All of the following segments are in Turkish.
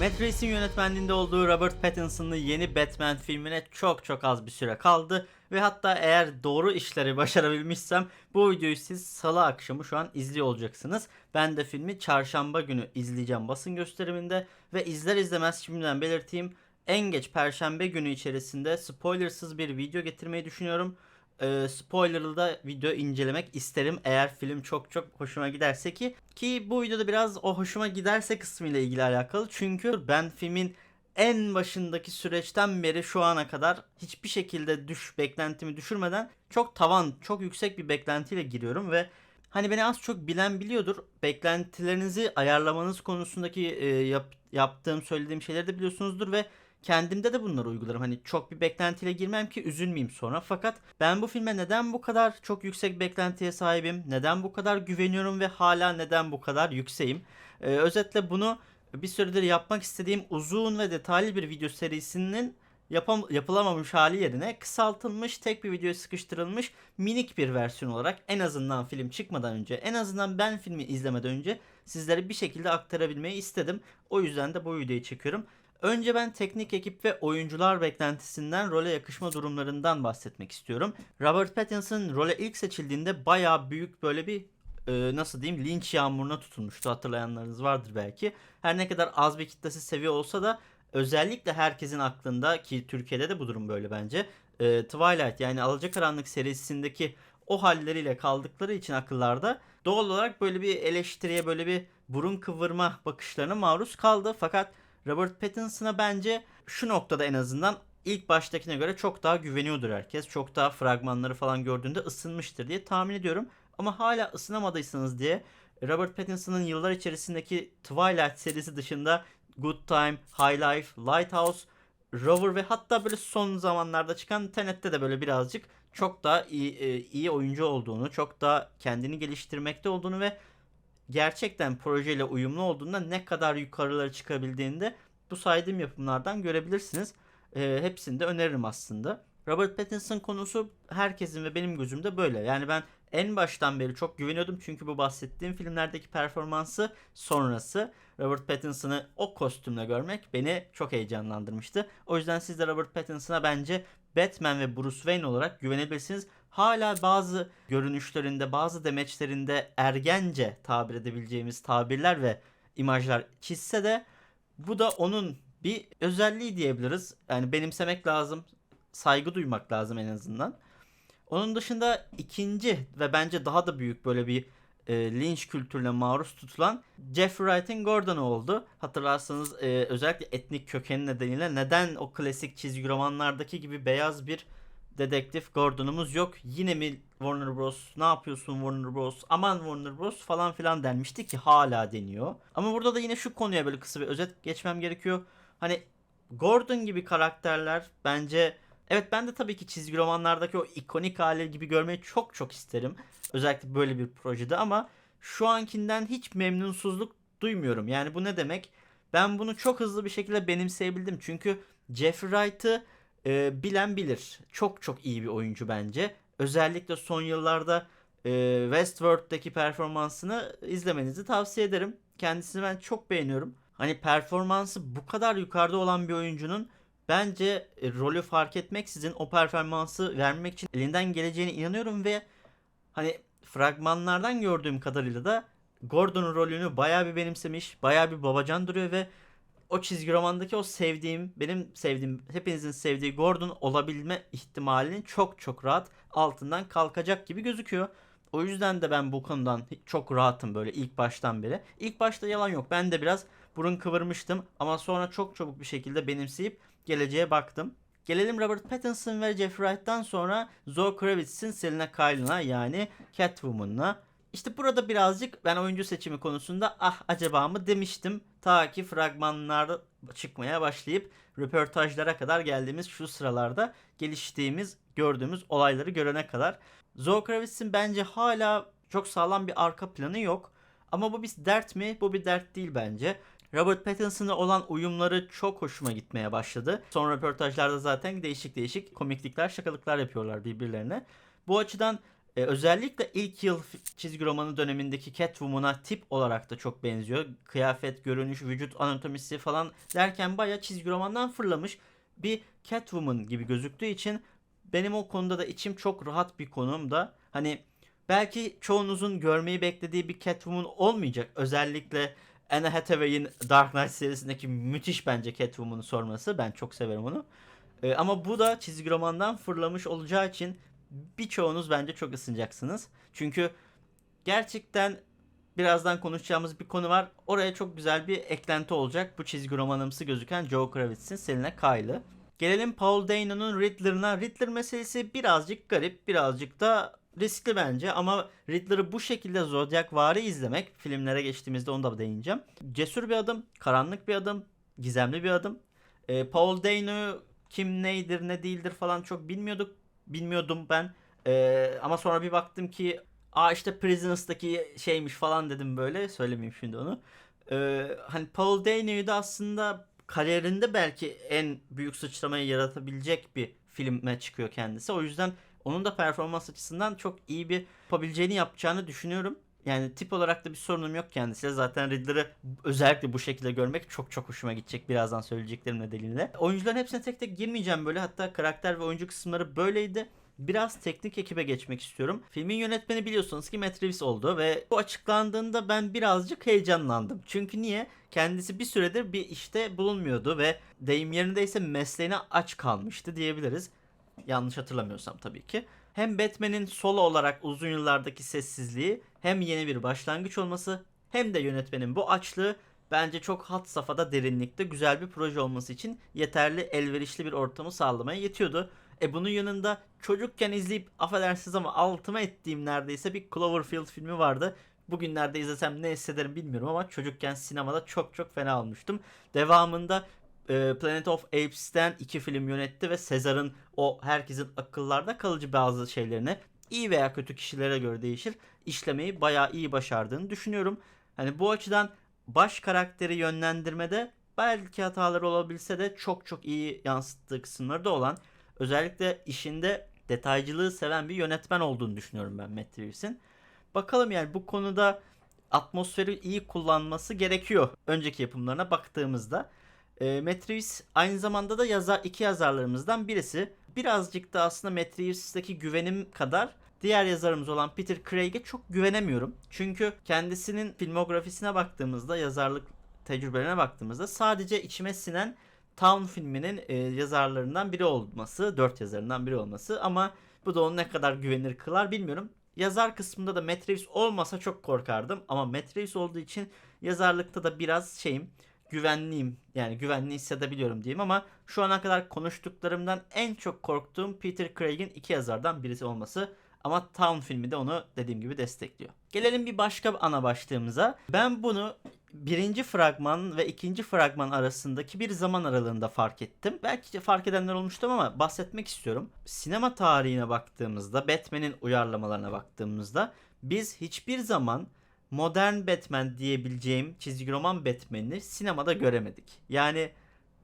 Matt Reeve'sin yönetmenliğinde olduğu Robert Pattinson'lı yeni Batman filmine çok çok az bir süre kaldı ve hatta eğer doğru işleri başarabilmişsem bu videoyu siz salı akşamı şu an izliyor olacaksınız. Ben de filmi çarşamba günü izleyeceğim basın gösteriminde ve izler izlemez şimdiden belirteyim en geç perşembe günü içerisinde spoilersız bir video getirmeyi düşünüyorum. Ee, spoilerlı da video incelemek isterim eğer film çok çok hoşuma giderse ki ki bu videoda biraz o hoşuma giderse kısmıyla ilgili alakalı. Çünkü ben filmin en başındaki süreçten beri şu ana kadar hiçbir şekilde düş beklentimi düşürmeden çok tavan çok yüksek bir beklentiyle giriyorum ve hani beni az çok bilen biliyordur. Beklentilerinizi ayarlamanız konusundaki e, yap- yaptığım söylediğim şeyleri de biliyorsunuzdur ve kendimde de bunları uygularım. Hani çok bir beklentiyle girmem ki üzülmeyeyim sonra. Fakat ben bu filme neden bu kadar çok yüksek beklentiye sahibim? Neden bu kadar güveniyorum ve hala neden bu kadar yükseğim? Ee, özetle bunu bir süredir yapmak istediğim uzun ve detaylı bir video serisinin yapam yapılamamış hali yerine kısaltılmış tek bir videoya sıkıştırılmış minik bir versiyon olarak en azından film çıkmadan önce en azından ben filmi izlemeden önce sizlere bir şekilde aktarabilmeyi istedim. O yüzden de bu videoyu çekiyorum. Önce ben teknik ekip ve oyuncular beklentisinden role yakışma durumlarından bahsetmek istiyorum. Robert Pattinson role ilk seçildiğinde bayağı büyük böyle bir e, nasıl diyeyim linç yağmuruna tutulmuştu hatırlayanlarınız vardır belki. Her ne kadar az bir kitlesi seviyor olsa da özellikle herkesin aklında ki Türkiye'de de bu durum böyle bence. e, Twilight yani Alacakaranlık serisindeki o halleriyle kaldıkları için akıllarda doğal olarak böyle bir eleştiriye böyle bir burun kıvırma bakışlarına maruz kaldı. Fakat Robert Pattinson'a bence şu noktada en azından ilk baştakine göre çok daha güveniyordur herkes. Çok daha fragmanları falan gördüğünde ısınmıştır diye tahmin ediyorum. Ama hala ısınamadıysanız diye Robert Pattinson'ın yıllar içerisindeki Twilight serisi dışında Good Time, High Life, Lighthouse, Rover ve hatta böyle son zamanlarda çıkan Tenet'te de böyle birazcık çok daha iyi, e, iyi oyuncu olduğunu, çok daha kendini geliştirmekte olduğunu ve gerçekten projeyle uyumlu olduğunda ne kadar yukarılara çıkabildiğini de bu saydığım yapımlardan görebilirsiniz. E, hepsini de öneririm aslında. Robert Pattinson konusu herkesin ve benim gözümde böyle. Yani ben en baştan beri çok güveniyordum çünkü bu bahsettiğim filmlerdeki performansı sonrası Robert Pattinson'ı o kostümle görmek beni çok heyecanlandırmıştı. O yüzden siz de Robert Pattinson'a bence Batman ve Bruce Wayne olarak güvenebilirsiniz. Hala bazı görünüşlerinde, bazı demeçlerinde ergence tabir edebileceğimiz tabirler ve imajlar çizse de bu da onun bir özelliği diyebiliriz. Yani benimsemek lazım, saygı duymak lazım en azından. Onun dışında ikinci ve bence daha da büyük böyle bir e, linç kültürüne maruz tutulan Jeffrey Wright'in Gordon'u oldu. Hatırlarsanız e, özellikle etnik kökeni nedeniyle neden o klasik çizgi romanlardaki gibi beyaz bir dedektif Gordon'umuz yok. Yine mi Warner Bros. Ne yapıyorsun Warner Bros. Aman Warner Bros. falan filan denmişti ki hala deniyor. Ama burada da yine şu konuya böyle kısa bir özet geçmem gerekiyor. Hani Gordon gibi karakterler bence evet ben de tabii ki çizgi romanlardaki o ikonik hali gibi görmeyi çok çok isterim. Özellikle böyle bir projede ama şu ankinden hiç memnunsuzluk duymuyorum. Yani bu ne demek? Ben bunu çok hızlı bir şekilde benimseyebildim. Çünkü Jeffrey Wright'ı e, bilen bilir. Çok çok iyi bir oyuncu bence. Özellikle son yıllarda e, Westworld'daki performansını izlemenizi tavsiye ederim. Kendisini ben çok beğeniyorum. Hani performansı bu kadar yukarıda olan bir oyuncunun bence e, rolü fark etmeksizin o performansı vermek için elinden geleceğine inanıyorum ve hani fragmanlardan gördüğüm kadarıyla da Gordon'un rolünü bayağı bir benimsemiş, bayağı bir babacan duruyor ve o çizgi romandaki o sevdiğim, benim sevdiğim, hepinizin sevdiği Gordon olabilme ihtimalinin çok çok rahat altından kalkacak gibi gözüküyor. O yüzden de ben bu konudan çok rahatım böyle ilk baştan beri. İlk başta yalan yok. Ben de biraz burun kıvırmıştım ama sonra çok çabuk bir şekilde benimseyip geleceğe baktım. Gelelim Robert Pattinson ve Jeffrey Wright'tan sonra Zoe Kravitz'in Selena Kyle'ına yani Catwoman'la. İşte burada birazcık ben oyuncu seçimi konusunda ah acaba mı demiştim. Ta ki fragmanlar çıkmaya başlayıp röportajlara kadar geldiğimiz şu sıralarda geliştiğimiz, gördüğümüz olayları görene kadar. Zoe Kravitz'in bence hala çok sağlam bir arka planı yok. Ama bu bir dert mi? Bu bir dert değil bence. Robert Pattinson'a olan uyumları çok hoşuma gitmeye başladı. Son röportajlarda zaten değişik değişik komiklikler, şakalıklar yapıyorlar birbirlerine. Bu açıdan E, özellikle ilk yıl çizgi romanı dönemindeki Catwoman'a tip olarak da çok benziyor. Kıyafet, görünüş, vücut anatomisi falan derken bayağı çizgi romandan fırlamış bir Catwoman gibi gözüktüğü için benim o konuda da içim çok rahat bir konumda. Hani belki çoğunuzun görmeyi beklediği bir Catwoman olmayacak. Özellikle Anne Hathaway'in Dark Knight serisindeki müthiş bence Catwoman'ı sorması. Ben çok severim onu. Ee, ama bu da çizgi romandan fırlamış olacağı için birçoğunuz bence çok ısınacaksınız. Çünkü gerçekten birazdan konuşacağımız bir konu var. Oraya çok güzel bir eklenti olacak. Bu çizgi romanımsı gözüken Joe Kravitz'in Selina Kyle'ı. Gelelim Paul Dano'nun Riddler'ına. Riddler meselesi birazcık garip, birazcık da riskli bence ama Riddler'ı bu şekilde Zodiac vari izlemek, filmlere geçtiğimizde onu da değineceğim. Cesur bir adım, karanlık bir adım, gizemli bir adım. Ee, Paul Dano kim neydir ne değildir falan çok bilmiyorduk. Bilmiyordum ben. Ee, ama sonra bir baktım ki aa işte Prisoners'daki şeymiş falan dedim böyle. Söylemeyeyim şimdi onu. Ee, hani Paul Dano'yu da aslında kariyerinde belki en büyük sıçramayı yaratabilecek bir filme çıkıyor kendisi. O yüzden onun da performans açısından çok iyi bir yapabileceğini yapacağını düşünüyorum. Yani tip olarak da bir sorunum yok kendisiyle. Zaten Riddler'ı özellikle bu şekilde görmek çok çok hoşuma gidecek birazdan söyleyeceklerim nedeniyle. Oyuncuların hepsine tek tek girmeyeceğim böyle. Hatta karakter ve oyuncu kısımları böyleydi. Biraz teknik ekibe geçmek istiyorum. Filmin yönetmeni biliyorsunuz ki Matt Reeves oldu ve bu açıklandığında ben birazcık heyecanlandım. Çünkü niye? Kendisi bir süredir bir işte bulunmuyordu ve deyim yerindeyse mesleğine aç kalmıştı diyebiliriz. Yanlış hatırlamıyorsam tabii ki. Hem Batman'in solo olarak uzun yıllardaki sessizliği, hem yeni bir başlangıç olması, hem de yönetmenin bu açlığı bence çok hat safhada derinlikte güzel bir proje olması için yeterli elverişli bir ortamı sağlamaya yetiyordu. E bunun yanında çocukken izleyip affedersiniz ama altıma ettiğim neredeyse bir Cloverfield filmi vardı. Bugünlerde izlesem ne hissederim bilmiyorum ama çocukken sinemada çok çok fena olmuştum. Devamında e, Planet of Apes'ten iki film yönetti ve Sezar'ın o herkesin akıllarda kalıcı bazı şeylerini iyi veya kötü kişilere göre değişir işlemeyi bayağı iyi başardığını düşünüyorum. Hani bu açıdan baş karakteri yönlendirmede belki hataları olabilse de çok çok iyi yansıttığı kısımları da olan özellikle işinde detaycılığı seven bir yönetmen olduğunu düşünüyorum ben Matt Reeves'in. Bakalım yani bu konuda atmosferi iyi kullanması gerekiyor önceki yapımlarına baktığımızda. E, Matt Reeves aynı zamanda da yazar iki yazarlarımızdan birisi. Birazcık da aslında Matt Reeves'teki güvenim kadar diğer yazarımız olan Peter Craig'e çok güvenemiyorum. Çünkü kendisinin filmografisine baktığımızda, yazarlık tecrübelerine baktığımızda sadece içime sinen Town filminin e, yazarlarından biri olması, dört yazarından biri olması ama bu da onu ne kadar güvenilir kılar bilmiyorum. Yazar kısmında da Matt Reeves olmasa çok korkardım ama Matt Reeves olduğu için yazarlıkta da biraz şeyim güvenliyim yani güvenli hissedebiliyorum diyeyim ama şu ana kadar konuştuklarımdan en çok korktuğum Peter Craig'in iki yazardan birisi olması ama Town filmi de onu dediğim gibi destekliyor. Gelelim bir başka ana başlığımıza. Ben bunu birinci fragman ve ikinci fragman arasındaki bir zaman aralığında fark ettim. Belki fark edenler olmuştu ama bahsetmek istiyorum. Sinema tarihine baktığımızda, Batman'in uyarlamalarına baktığımızda biz hiçbir zaman modern Batman diyebileceğim çizgi roman Batman'i sinemada göremedik. Yani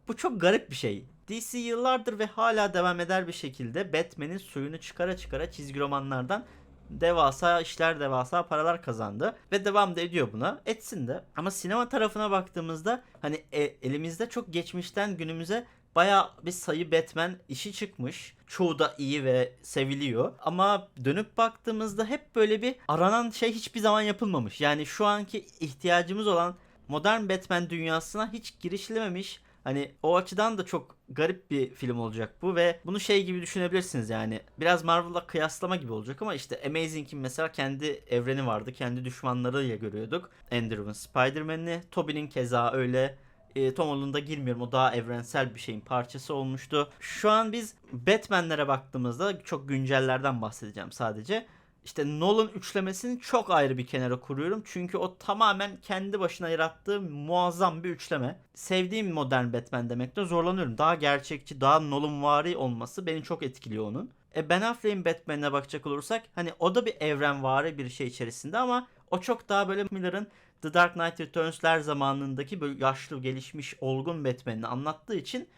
bu çok garip bir şey. DC yıllardır ve hala devam eder bir şekilde Batman'in suyunu çıkara çıkara çizgi romanlardan devasa işler devasa paralar kazandı ve devam da ediyor buna etsin de ama sinema tarafına baktığımızda hani e, elimizde çok geçmişten günümüze baya bir sayı Batman işi çıkmış çoğu da iyi ve seviliyor ama dönüp baktığımızda hep böyle bir aranan şey hiçbir zaman yapılmamış yani şu anki ihtiyacımız olan modern Batman dünyasına hiç girişilememiş Hani o açıdan da çok garip bir film olacak bu ve bunu şey gibi düşünebilirsiniz yani. Biraz Marvel'la kıyaslama gibi olacak ama işte Amazing'in mesela kendi evreni vardı. Kendi düşmanlarıyla görüyorduk. Andrew'un Spider-Man'i, Tobey'nin keza öyle. E, Tom Holland'a girmiyorum. O daha evrensel bir şeyin parçası olmuştu. Şu an biz Batman'lere baktığımızda çok güncellerden bahsedeceğim sadece. İşte Nolan üçlemesini çok ayrı bir kenara kuruyorum. Çünkü o tamamen kendi başına yarattığı muazzam bir üçleme. Sevdiğim modern Batman demekte zorlanıyorum. Daha gerçekçi, daha Nolanvari olması beni çok etkiliyor onun. E Ben Affleck'in Batman'ine bakacak olursak hani o da bir evrenvari bir şey içerisinde ama o çok daha böyle Miller'ın The Dark Knight Returns'ler zamanındaki böyle yaşlı, gelişmiş, olgun Batman'ini anlattığı için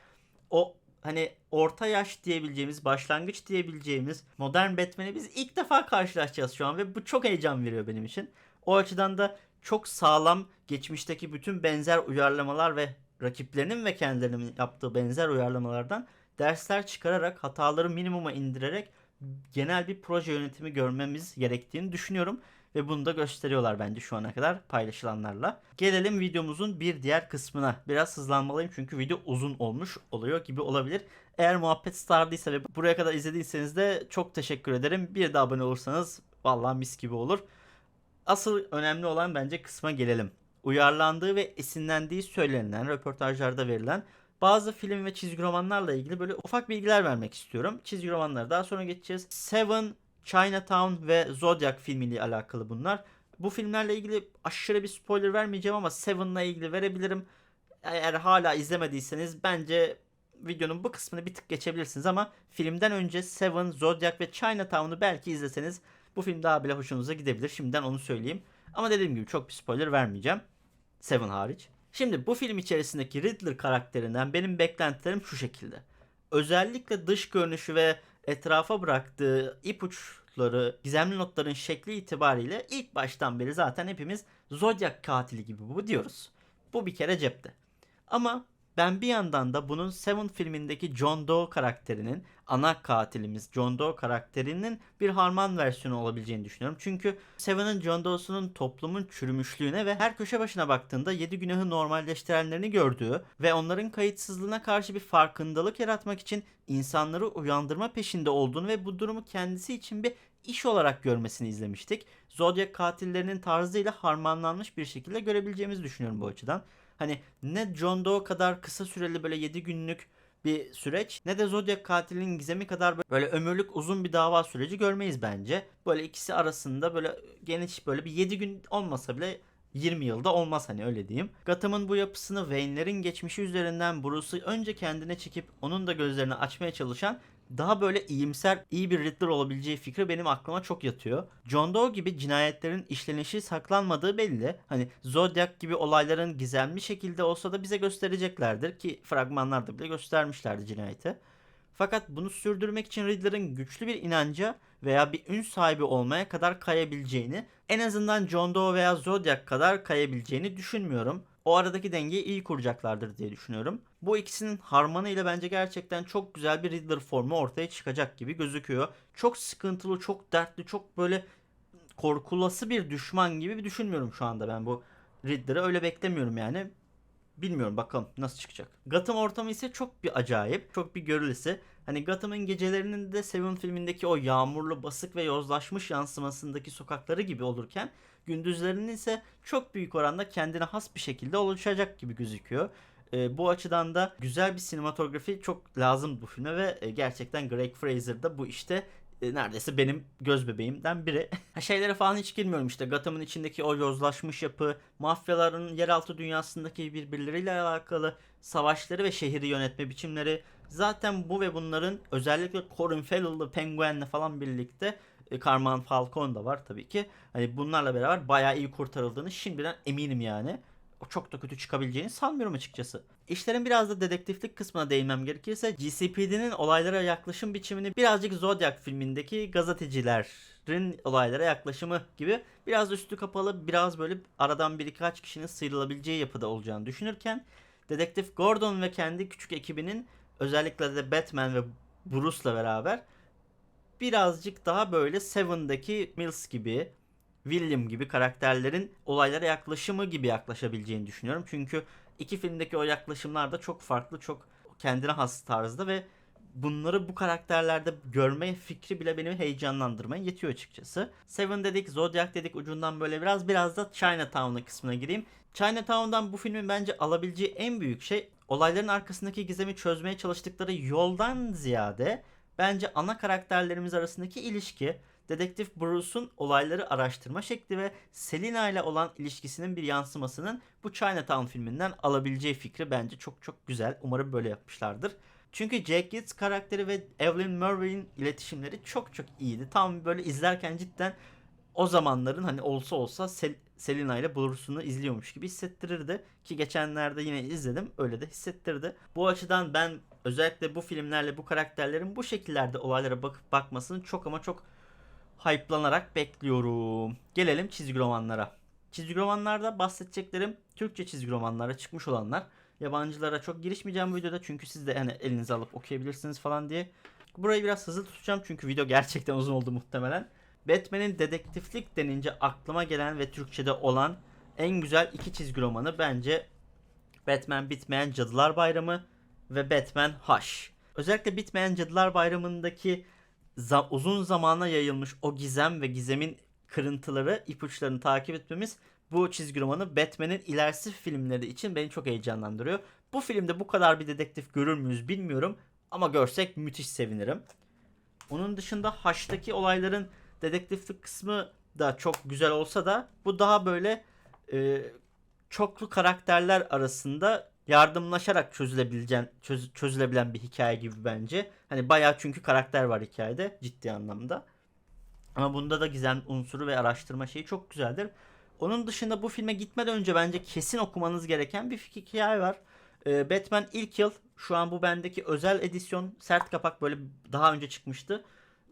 o hani orta yaş diyebileceğimiz, başlangıç diyebileceğimiz modern Batman'i biz ilk defa karşılaşacağız şu an ve bu çok heyecan veriyor benim için. O açıdan da çok sağlam geçmişteki bütün benzer uyarlamalar ve rakiplerinin ve kendilerinin yaptığı benzer uyarlamalardan dersler çıkararak hataları minimuma indirerek genel bir proje yönetimi görmemiz gerektiğini düşünüyorum ve bunu da gösteriyorlar bence şu ana kadar paylaşılanlarla. Gelelim videomuzun bir diğer kısmına. Biraz hızlanmalıyım çünkü video uzun olmuş oluyor gibi olabilir. Eğer muhabbet sardıysa ve buraya kadar izlediyseniz de çok teşekkür ederim. Bir de abone olursanız vallahi mis gibi olur. Asıl önemli olan bence kısma gelelim. Uyarlandığı ve esinlendiği söylenilen röportajlarda verilen bazı film ve çizgi romanlarla ilgili böyle ufak bilgiler vermek istiyorum. Çizgi romanlara daha sonra geçeceğiz. Seven, Chinatown ve Zodiac filmiyle alakalı bunlar. Bu filmlerle ilgili aşırı bir spoiler vermeyeceğim ama Seven'la ilgili verebilirim. Eğer hala izlemediyseniz bence videonun bu kısmını bir tık geçebilirsiniz ama filmden önce Seven, Zodiac ve Chinatown'u belki izleseniz bu film daha bile hoşunuza gidebilir. Şimdiden onu söyleyeyim. Ama dediğim gibi çok bir spoiler vermeyeceğim. Seven hariç. Şimdi bu film içerisindeki Riddler karakterinden benim beklentilerim şu şekilde. Özellikle dış görünüşü ve etrafa bıraktığı ipuçları, gizemli notların şekli itibariyle ilk baştan beri zaten hepimiz Zodiac katili gibi bu diyoruz. Bu bir kere cepte. Ama ben bir yandan da bunun Seven filmindeki John Doe karakterinin ana katilimiz John Doe karakterinin bir harman versiyonu olabileceğini düşünüyorum. Çünkü Seven'ın John Doe'sunun toplumun çürümüşlüğüne ve her köşe başına baktığında yedi günahı normalleştirenlerini gördüğü ve onların kayıtsızlığına karşı bir farkındalık yaratmak için insanları uyandırma peşinde olduğunu ve bu durumu kendisi için bir iş olarak görmesini izlemiştik. Zodiac katillerinin tarzıyla harmanlanmış bir şekilde görebileceğimizi düşünüyorum bu açıdan. Hani ne John Doe kadar kısa süreli böyle 7 günlük bir süreç ne de Zodiac katilinin gizemi kadar böyle ömürlük uzun bir dava süreci görmeyiz bence. Böyle ikisi arasında böyle geniş böyle bir 7 gün olmasa bile 20 yılda olmaz hani öyle diyeyim. Gotham'ın bu yapısını Wayne'lerin geçmişi üzerinden Bruce'u önce kendine çekip onun da gözlerini açmaya çalışan daha böyle iyimser, iyi bir Riddler olabileceği fikri benim aklıma çok yatıyor. John Doe gibi cinayetlerin işlenişi saklanmadığı belli. Hani Zodiac gibi olayların gizemli şekilde olsa da bize göstereceklerdir ki fragmanlarda bile göstermişlerdi cinayeti. Fakat bunu sürdürmek için Riddler'ın güçlü bir inanca veya bir ün sahibi olmaya kadar kayabileceğini, en azından John Doe veya Zodiac kadar kayabileceğini düşünmüyorum. O aradaki dengeyi iyi kuracaklardır diye düşünüyorum. Bu ikisinin harmanı ile bence gerçekten çok güzel bir Riddler formu ortaya çıkacak gibi gözüküyor. Çok sıkıntılı, çok dertli, çok böyle korkulası bir düşman gibi bir düşünmüyorum şu anda ben bu Riddler'ı. Öyle beklemiyorum yani. Bilmiyorum bakalım nasıl çıkacak. Gotham ortamı ise çok bir acayip, çok bir görülesi. Hani Gotham'ın gecelerinin de Seven filmindeki o yağmurlu, basık ve yozlaşmış yansımasındaki sokakları gibi olurken gündüzlerinin ise çok büyük oranda kendine has bir şekilde oluşacak gibi gözüküyor. E, bu açıdan da güzel bir sinematografi çok lazım bu filme ve e, gerçekten Greg Fraser da bu işte e, neredeyse benim göz bebeğimden biri. Şeylere falan hiç girmiyorum işte Gotham'ın içindeki o yozlaşmış yapı, mafyaların yeraltı dünyasındaki birbirleriyle alakalı savaşları ve şehri yönetme biçimleri. Zaten bu ve bunların özellikle Corin Farrell'lı Penguin'le falan birlikte e, Falcone da var tabii ki. Hani bunlarla beraber bayağı iyi kurtarıldığını şimdiden eminim yani. Çok da kötü çıkabileceğini sanmıyorum açıkçası. İşlerin biraz da dedektiflik kısmına değinmem gerekirse GCPD'nin olaylara yaklaşım biçimini birazcık Zodiac filmindeki gazetecilerin olaylara yaklaşımı gibi biraz üstü kapalı biraz böyle aradan bir birkaç kişinin sıyrılabileceği yapıda olacağını düşünürken Dedektif Gordon ve kendi küçük ekibinin özellikle de Batman ve Bruce'la beraber birazcık daha böyle Seven'daki Mills gibi William gibi karakterlerin olaylara yaklaşımı gibi yaklaşabileceğini düşünüyorum. Çünkü iki filmdeki o yaklaşımlar da çok farklı, çok kendine has tarzda ve bunları bu karakterlerde görme fikri bile beni heyecanlandırmaya yetiyor açıkçası. Seven dedik, Zodiac dedik ucundan böyle biraz biraz da Chinatown'ın kısmına gireyim. Chinatown'dan bu filmin bence alabileceği en büyük şey olayların arkasındaki gizemi çözmeye çalıştıkları yoldan ziyade bence ana karakterlerimiz arasındaki ilişki. Dedektif Bruce'un olayları araştırma şekli ve Selina ile olan ilişkisinin bir yansımasının bu Chinatown filminden alabileceği fikri bence çok çok güzel. Umarım böyle yapmışlardır. Çünkü Jack Yates karakteri ve Evelyn Murray'in iletişimleri çok çok iyiydi. Tam böyle izlerken cidden o zamanların hani olsa olsa Sel- Selina ile Bruce'unu izliyormuş gibi hissettirirdi. Ki geçenlerde yine izledim öyle de hissettirdi. Bu açıdan ben özellikle bu filmlerle bu karakterlerin bu şekillerde olaylara bakıp bakmasını çok ama çok hype'lanarak bekliyorum. Gelelim çizgi romanlara. Çizgi romanlarda bahsedeceklerim Türkçe çizgi romanlara çıkmış olanlar. Yabancılara çok girişmeyeceğim bu videoda çünkü siz de hani elinize alıp okuyabilirsiniz falan diye. Burayı biraz hızlı tutacağım çünkü video gerçekten uzun oldu muhtemelen. Batman'in dedektiflik denince aklıma gelen ve Türkçe'de olan en güzel iki çizgi romanı bence Batman Bitmeyen Cadılar Bayramı ve Batman Hush. Özellikle Bitmeyen Cadılar Bayramı'ndaki za- uzun zamana yayılmış o gizem ve gizemin kırıntıları, ipuçlarını takip etmemiz bu çizgi romanı Batman'in ilerisi filmleri için beni çok heyecanlandırıyor. Bu filmde bu kadar bir dedektif görür müyüz bilmiyorum ama görsek müthiş sevinirim. Onun dışında Hush'taki olayların dedektiflik kısmı da çok güzel olsa da bu daha böyle e, çoklu karakterler arasında yardımlaşarak çözülebilen çöz- çözülebilen bir hikaye gibi bence. Hani bayağı çünkü karakter var hikayede ciddi anlamda. Ama bunda da gizem unsuru ve araştırma şeyi çok güzeldir. Onun dışında bu filme gitmeden önce bence kesin okumanız gereken bir hikaye var. Ee, Batman ilk yıl şu an bu bendeki özel edisyon sert kapak böyle daha önce çıkmıştı.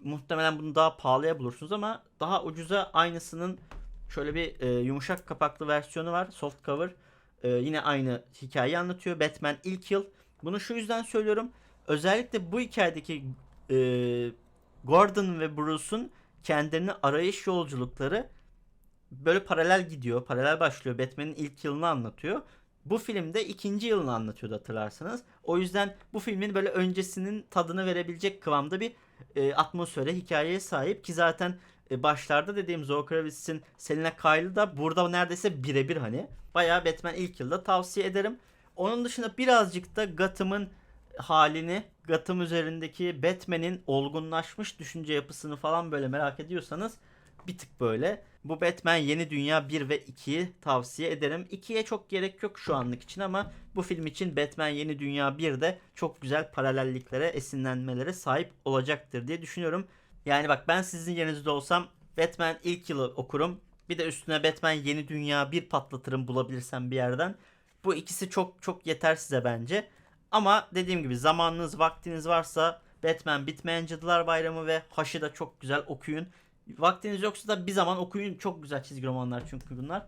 Muhtemelen bunu daha pahalıya bulursunuz ama daha ucuza aynısının şöyle bir e, yumuşak kapaklı versiyonu var. Soft cover. E, yine aynı hikayeyi anlatıyor. Batman ilk yıl. Bunu şu yüzden söylüyorum. Özellikle bu hikayedeki e, Gordon ve Bruce'un kendilerini arayış yolculukları böyle paralel gidiyor. Paralel başlıyor. Batman'in ilk yılını anlatıyor. Bu filmde ikinci yılını anlatıyordu hatırlarsanız. O yüzden bu filmin böyle öncesinin tadını verebilecek kıvamda bir e, atmosfere, hikayeye sahip ki zaten e, başlarda dediğim Zoe Kravitz'in Selina Kyle'ı da burada neredeyse birebir hani. Bayağı Batman ilk yılda tavsiye ederim. Onun dışında birazcık da Gotham'ın halini, Gotham üzerindeki Batman'in olgunlaşmış düşünce yapısını falan böyle merak ediyorsanız bir tık böyle. Bu Batman Yeni Dünya 1 ve 2'yi tavsiye ederim. 2'ye çok gerek yok şu anlık için ama bu film için Batman Yeni Dünya 1'de çok güzel paralelliklere, esinlenmelere sahip olacaktır diye düşünüyorum. Yani bak ben sizin yerinizde olsam Batman ilk yılı okurum. Bir de üstüne Batman Yeni Dünya 1 patlatırım bulabilirsem bir yerden. Bu ikisi çok çok yeter size bence. Ama dediğim gibi zamanınız, vaktiniz varsa Batman Bitmeyen Cadılar Bayramı ve Haş'ı da çok güzel okuyun. Vaktiniz yoksa da bir zaman okuyun. Çok güzel çizgi romanlar çünkü bunlar.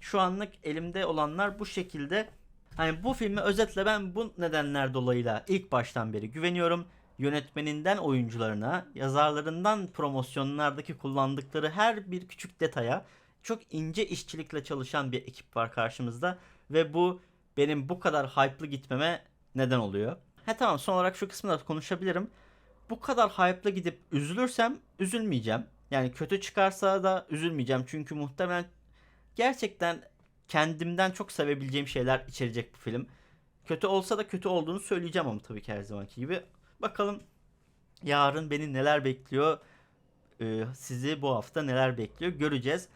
Şu anlık elimde olanlar bu şekilde. Hani bu filmi özetle ben bu nedenler dolayıyla ilk baştan beri güveniyorum. Yönetmeninden oyuncularına, yazarlarından promosyonlardaki kullandıkları her bir küçük detaya çok ince işçilikle çalışan bir ekip var karşımızda ve bu benim bu kadar hype'lı gitmeme neden oluyor. He tamam son olarak şu kısmı da konuşabilirim. Bu kadar hype'lı gidip üzülürsem üzülmeyeceğim. Yani kötü çıkarsa da üzülmeyeceğim. Çünkü muhtemelen gerçekten kendimden çok sevebileceğim şeyler içerecek bu film. Kötü olsa da kötü olduğunu söyleyeceğim ama tabii ki her zamanki gibi. Bakalım yarın beni neler bekliyor. Ee, sizi bu hafta neler bekliyor göreceğiz.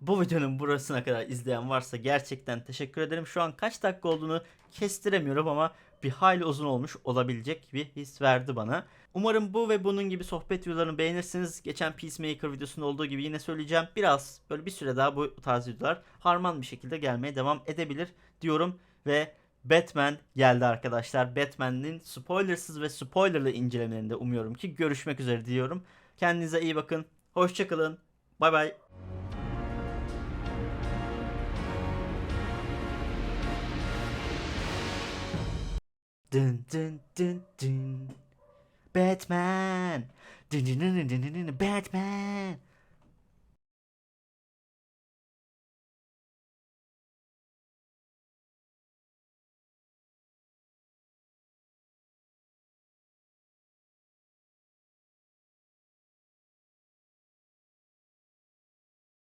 Bu videonun burasına kadar izleyen varsa gerçekten teşekkür ederim. Şu an kaç dakika olduğunu kestiremiyorum ama bir hayli uzun olmuş olabilecek bir his verdi bana. Umarım bu ve bunun gibi sohbet videolarını beğenirsiniz. Geçen Peacemaker videosunda olduğu gibi yine söyleyeceğim. Biraz böyle bir süre daha bu tarz videolar harman bir şekilde gelmeye devam edebilir diyorum. Ve Batman geldi arkadaşlar. Batman'in spoilersız ve spoilerlı incelemelerinde umuyorum ki görüşmek üzere diyorum. Kendinize iyi bakın. Hoşçakalın. Bay bay. Dın dın dın dın. Batman. Dın dın dın dın dın. Batman.